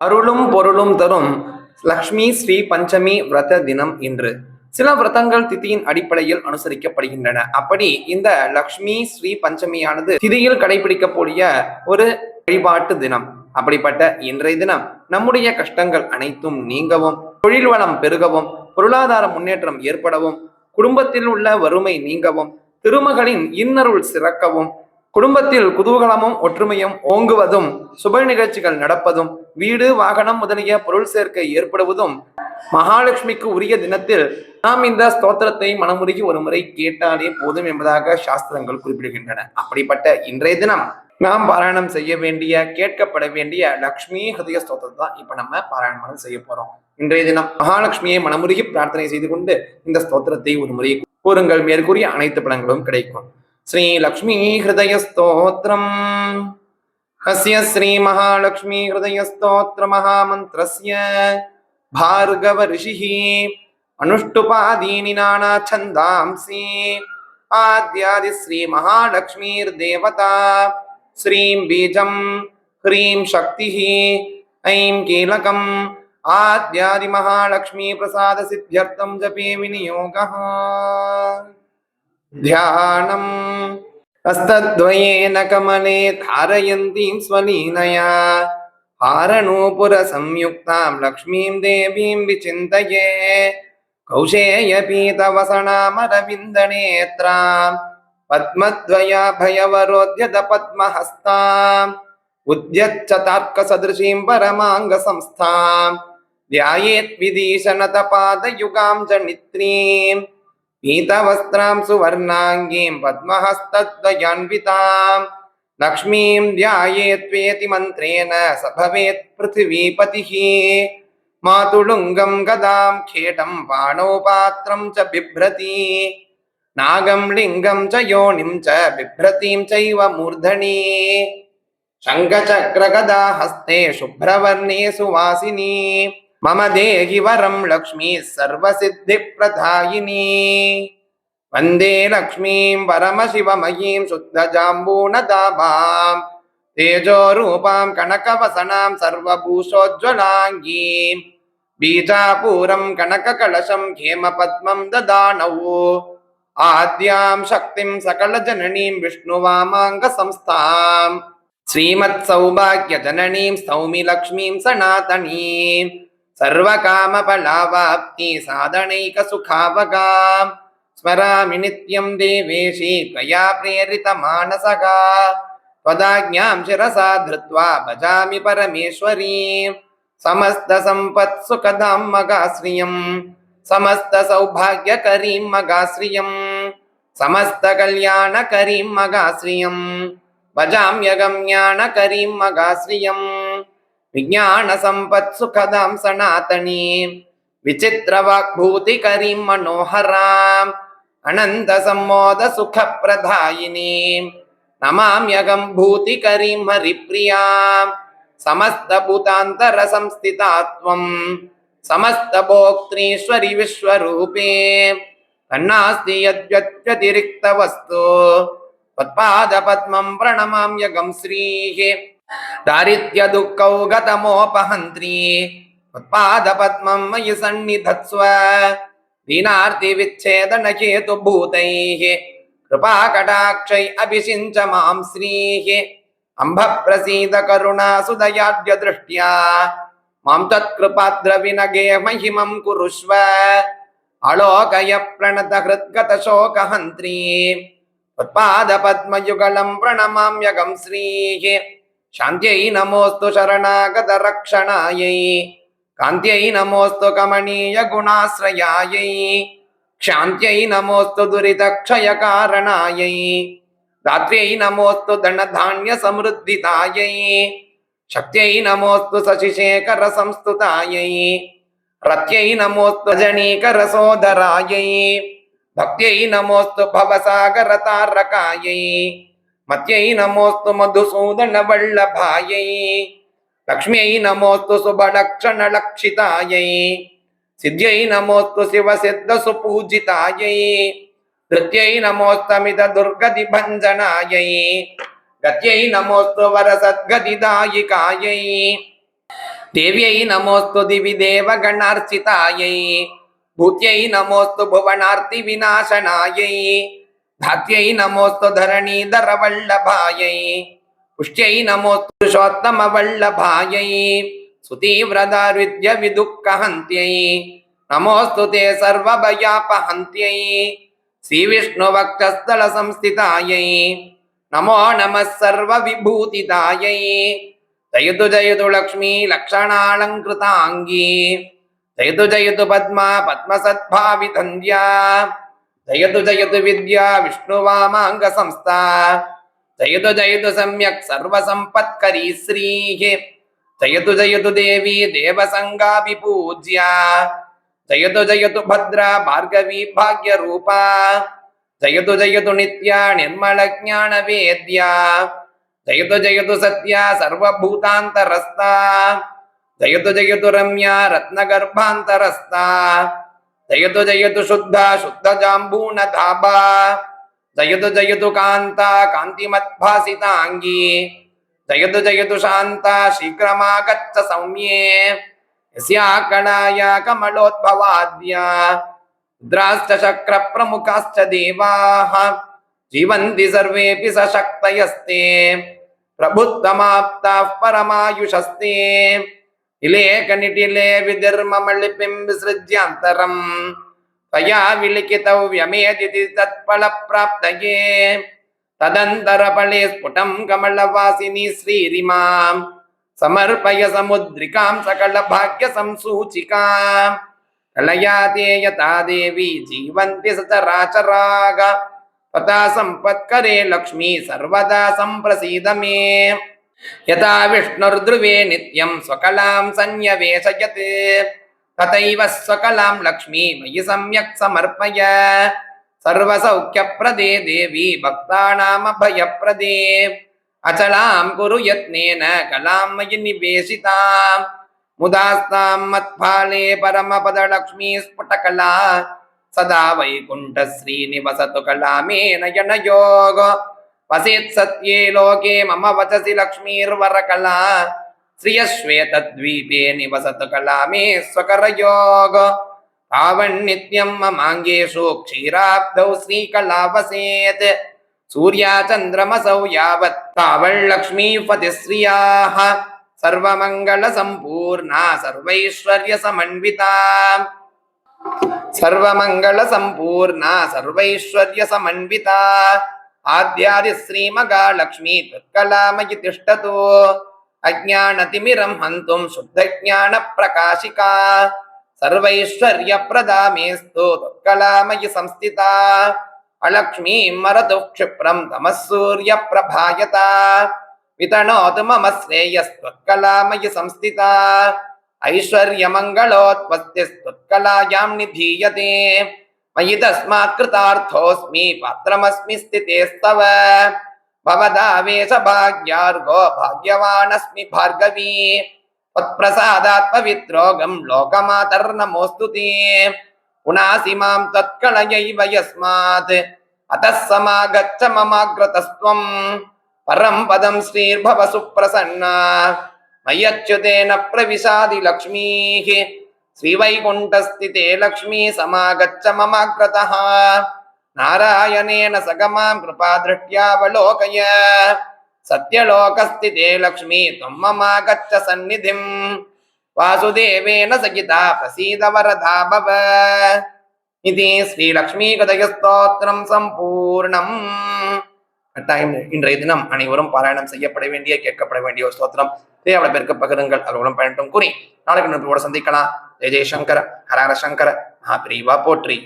அருளும் பொருளும் தரும் லக்ஷ்மி ஸ்ரீ பஞ்சமி விரத தினம் இன்று. சில விரதங்கள் திதியின் அடிப்படையில் அனுசரிக்கப்படுகின்றன. அப்படி இந்த லக்ஷ்மி ஸ்ரீ பஞ்சமியானது திதியில் கடைபிடிக்கக்கூடிய ஒரு வழிபாட்டு தினம். அப்படிப்பட்ட இன்றைய தினம் நம்முடைய கஷ்டங்கள் அனைத்தும் நீங்கவும் தொழில் வளம் பெருகவும் பொருளாதார முன்னேற்றம் ஏற்படவும் குடும்பத்தில் உள்ள வறுமை நீங்கவும் திருமகளின் இன்னருள் சிறக்கவும் குடும்பத்தில் குதூகலமும் ஒற்றுமையும் ஓங்குவதும் சுப நிகழ்ச்சிகள் நடப்பதும் வீடு வாகனம் முதலிய பொருள் சேர்க்கை ஏற்படுவதும் மகாலட்சுமிக்கு உரிய தினத்தில் நாம் இந்த ஸ்தோத்திரத்தை மனமுருகி ஒரு முறை கேட்டாலே போதும் என்பதாக சாஸ்திரங்கள் குறிப்பிடுகின்றன. அப்படிப்பட்ட இன்றைய தினம் நாம் பாராயணம் செய்ய வேண்டிய கேட்கப்பட வேண்டிய லக்ஷ்மி ஹிருதய ஸ்தோத்திரத்தை தான் இப்ப நம்ம பாராயணம் செய்ய போறோம். இன்றைய தினம் மகாலட்சுமியை மனமுருகி பிரார்த்தனை செய்து கொண்டு இந்த ஸ்தோத்திரத்தை ஒரு முறை கூறுங்கள். மேற்கூறிய அனைத்து பலன்களும் கிடைக்கும். ஸ்ரீ லக்ஷ்மி ஹிருதய ஸ்தோத்திரம். अस्य श्रीमहालक्ष्मीहृदयस्तोत्रमहामन्त्रस्य भार्गवऋषिः अनुष्टुपादीनि नानाछन्दांसि आद्यादिश्रीमहालक्ष्मीर्देवता श्रीं बीजं ह्रीं शक्तिः ऐं कीलकम् आद्यादिमहालक्ष्मीप्रसादसिद्ध्यर्थं जपे विनियोगः ध्यानम् हस्तद्वयेन कमले धारयन्तीं स्वलीनया हारनूपुरसंयुक्तां लक्ष्मीं देवीं विचिन्तये कौशेयपीतवसनामरविन्दनेत्रां पद्मद्वयाभयवरोध्यतपद्महस्ताम् उद्यच्चतार्कसदृशीं परमाङ्गसंस्थां ध्यायेत्विदीशनतपादयुगां च नित्रीं पीतवस्त्रां सुवर्णाङ्गीं पद्महस्तद्वयान्विताम् लक्ष्मीं ध्यायेत्वेति मन्त्रेण स भवेत् पृथिवीपतिः। मातुलुङ्गं गदां खेटं पाणौ पात्रं च बिभ्रति। नागं लिङ्गं च योनिं च बिभ्रतीं चैव मूर्धनि। शङ्खचक्रगदा हस्ते शुभ्रवर्णे सुवासिनी மம தேகி வரம் லக்ஷ்மி சர்வசித்தி பிரதாயினி வந்தே லக்ஷ்மீம் பரமசிவமயீம் சுத்தஜாம்பூனதாபாம் தேஜோரூபாம் கனகவசனாம் சர்வபூஷோஜ்வலாங்கீம் பீஜாபூரம் கனககலசம் கேமபத்மம் ததானவோ ஆத்யாம் சக்திம் சகலஜனனீம் விஷ்ணுவாமாங்க சம்ஸ்தாம் ஸ்ரீமத் சௌபாகிய ஜனனீம் சௌமி லக்ஷ்மீம் சனாதனீம் सर्वकामफलावाप्ति साधनैकसुखावगाम् स्मरामि नित्यं देवेशी त्वया प्रेरितमानसका त्वदाज्ञां शिरसा धृत्वा भजामि परमेश्वरीं। समस्तसम्पत्सुखदां मगाश्रियं। समस्तसौभाग्यकरीं मगाश्रियं। समस्तकल्याणकरीं मगाश्रियं। भजाम्यगम्याणकरीं విజ్ఞాన సంపత్సు కథం సనాతనీ విచిత్ర వాగ్భూతి కరీం మనోహరాం అనంత సమ్మోద సుఖ ప్రధాయిని నమామ్యగం భూతి కరీం హరిప్రియాం సమస్త భూతాంతర సంస్థితాత్వం సమస్త భోక్త్రీశ్వరి విశ్వరూపే తన్నాస్తి యద్వ్యతిరిక్త వస్తు పద్పాద పద్మం ప్రణమామ్యగం శ్రీహే దారిద్ర్య దుఃఖౌ గతమోపహంత్రీ ఉత్పాద పద్మం మయి సన్నిధత్స్వ దీనార్తి విచ్ఛేదన హేతు భూతై కృపా కటాక్షై అభిషించ మాం శ్రీ అంబ ప్రసీద కరుణా సుదయాద్య దృష్ట్యా మాం తత్కృపాద్రవినగే మహిమం కురుష్వ అలోకయ ప్రణత హృద్గత శోకహంత్రీ ఉత్పాద పద్మయుగళం ప్రణమామ్యగం శ్రీ శాంత్యై నమోస్తు శరణాగత రక్షణాయై కాంత్యై నమోస్తు కమణీయ గుణాశ్రయాయై క్షాంత్యై నమోస్తు దురిత క్షయ కారణాయై రాత్ర్యై నమోస్తు ధనధాన్య సమృద్ధితాయై శక్త్యై నమోస్తు శశిశేఖర సంస్థుతాయై రత్యై నమోస్తు జనీకర సోదరాయై భక్త్యై నమోస్తు భవసాగర తారకాయై మత్యై నమోస్తు మధుసూదన వల్లభాయై. లక్ష్మ్యై నమోస్తు శుభలక్షణ లక్షితాయై. సిద్ధ్యై నమోస్తు శివ సిద్ధ సుపూజితాయై. ధృత్యై నమోస్తమిత దుర్గతి భంజనాయై. గత్యై నమోస్తు వర సద్గతి సద్గతిదాయికాయై దేవ్యై నమోస్తు దివి దేవగణార్చితాయై భూత్యై నమోస్తు భువనార్తి వినాశనాయై. ಧಾತ್ಯೈ ನಮೋಸ್ತು ಧರಣೀಧರ ವಲ್ಲಭಾಯೈ ಪುಷ್ಟ್ಯೈ ನಮೋಸ್ತು ಪುರುಷೋತ್ತಮ ವಲ್ಲಭಾಯೈ ಸುತೀವ್ರದಾರಿದ್ಯ ವಿದುಃಖಹಂತ್ಯೈ ನಮೋಸ್ತು ತೇ ಸರ್ವಭಯಾಪಹಂತ್ಯೈ ಶ್ರೀ ವಿಷ್ಣು ವಕ್ಷಸ್ಥಳ ಸಂಸ್ಥಿತಾಯೈ ನಮೋ ನಮಃ ಸರ್ವ ವಿಭೂತಿದಾಯೈ ಜಯದು ಜಯದು ಲಕ್ಷ್ಮೀ ಲಕ್ಷಣಾಲಂಕೃತಾಂಗಿ ಜಯದು ಜಯದು ಪದ್ಮ ಪದ್ಮ ಸದ್ಭಾವಿತಂದ್ಯಾ जयतु जयतु विद्या विष्णुवामाङ्गसंस्था जयतु जयतु सम्यक् सर्वसम्पत्करी श्रीः। जयतु जयतु देवी देवसङ्गाभिपूज्या। जयतु जयतु भद्रा भार्गवी भाग्यरूपा। जयतु जयतु नित्या निर्मलज्ञानवेद्या जयतु जयतु सत्या सर्वभूतान्तरस्ता जयतु जयतु रम्या रत्नगर्भान्तरस्ता जयतु जयतु शुद्ध शुद्ध शुद्धा शुद्धजाम्बूनधाबा जयतु जयतु कान्ता कान्तिमद्भासिताङ्गी जयतु जयतु शान्ता शीघ्रमागच्छ सौम्ये। यस्या कलाया कमलोद्भवाद्या। रुद्राश्च शक्रप्रमुखाश्च देवाः। जीवन्ति सर्वेऽपि सशक्तयस्ते। प्रभुत्वमाप्ताः परमायुषस्ते। ഇലേ കണിട്ടിലേ വിധർമ്മളി പിംബിസൃജ്യാന്തരം തയാ വിളിക്കിതവ്യമേതി തത്ഫലപ്രാപ്തയേ തദന്തരഫലേ സ്ഫുടം കമളവാസിനി ശ്രീരിമാം സമർപ്പയ സമുദ്രികാം സകല ഭാഗ്യ സംസൂചികാം കലയാതേ യഥാ ദേവി ജീവന്തി സചരാചരാഗ തഥാ സമ്പത്കരേ ലക്ഷ്മി സർവദാ സംപ്രസീദമേ யதா விஷ்ணுர்திருவே நித்யம் ஸ்வகலாம் சந்நியவேசயத் ததைவ ஸ்வகலாம் லக்ஷ்மி மயி சம்யக் சமர்ப்பய சர்வசௌக்கியப்பிரதே தேவி பக்தானாமபயப்பிரதே அச்சலாம் குரு யத்னேன கலாம் மயி நிவேசிதாம் முதாஸ்தாம் மத்பாலே பரமபதலக்ஷ்மி ஸ்புட்டகலா சதா வைகுண்ட ஸ்ரீநிவசது கலாமே நயனயோகோ வசேத் சத்யே லோகே மம வச்சசி லக்ஷ்மீர்வர கலா ஸ்ரீயஸ்வேதத்வீபே நிவசத்து கலாமே ஸ்வகரயோக. ஆவண்ணித்யம் மமாங்கேஷு க்ஷீராப்தௌ ஸ்ரீகலாவசேத். சூர்யா சந்திரமசௌ யாவத் தாவள் லக்ஷ்மீ பதிஸ்ரியாஹ சர்வமங்கள சம்பூர்ணா சர்வைஸ்வர்ய சமன்விதா சர்வமங்கள சம்பூர்ணா சர்வைஸ்வர்ய சமன்விதா ఆద్యాది శ్రీమగా లక్ష్మీ త్వత్కలామయి తిష్టతు. అజ్ఞానతిమిరం హంతుం శుద్ధ జ్ఞాన ప్రకాశికా. సర్వైశ్వర్య ప్రదామేస్తు త్వత్కలామయి సంస్థిత. అలక్ష్మీ మరదు క్షిప్రం తమ సూర్య ప్రభాయత. వితనోతు మమ శ్రేయస్త్వత్కలామయి సంస్థిత. ఐశ్వర్యమంగళోత్పత్తిస్త్వత్కలాయాం నిధీయతే మయి తస్మాత్ కృతార్థోస్మి పత్రమస్మి స్థితేస్తవ భవదావేశ భాగ్యార్గో భాగ్యవానస్మి భార్గవీ తత్ప్రసాదాత్ పవిత్రోగం లోకమాతర్నమోస్తు పునాసి మాం తత్కళయైవ యస్మాత్ అతః సమాగచ్చ మమాగ్రతస్త్వం పరం పదం శ్రీర్భవ సుప్రసన్న మయ్యచ్యుతేన ప్రవిశాది లక్ష్మీ श्रीवैकुण्ठस्थिते लक्ष्मी समागच्छ ममाग्रतः नारायणेन सगमां कृपादृष्ट्यावलोकय सत्यलोकस्थिते लक्ष्मी त्वं ममागच्छ सन्निधिम् वासुदेवेन सहिता प्रसीद वरदा भव इति ஸ்ரீலக்ஷ்மீகதயஸ்தோத்திரம் சம்பூர்ணம் கட்டாயம் இன்றைய தினம் அனைவரும் பாராயணம் செய்யப்பட வேண்டிய கேட்கப்பட வேண்டிய ஒரு ஸ்தோத்திரம் தேவையான பேருக்கு பகிருங்கள் அவர்களுடன் பயணட்டும் கூறி நாளைக்கு நண்பர்களோட சந்திக்கலாம் ஜெய ஜெயசங்கர ஹரஹர சங்கர மகாபிரிவா போற்றி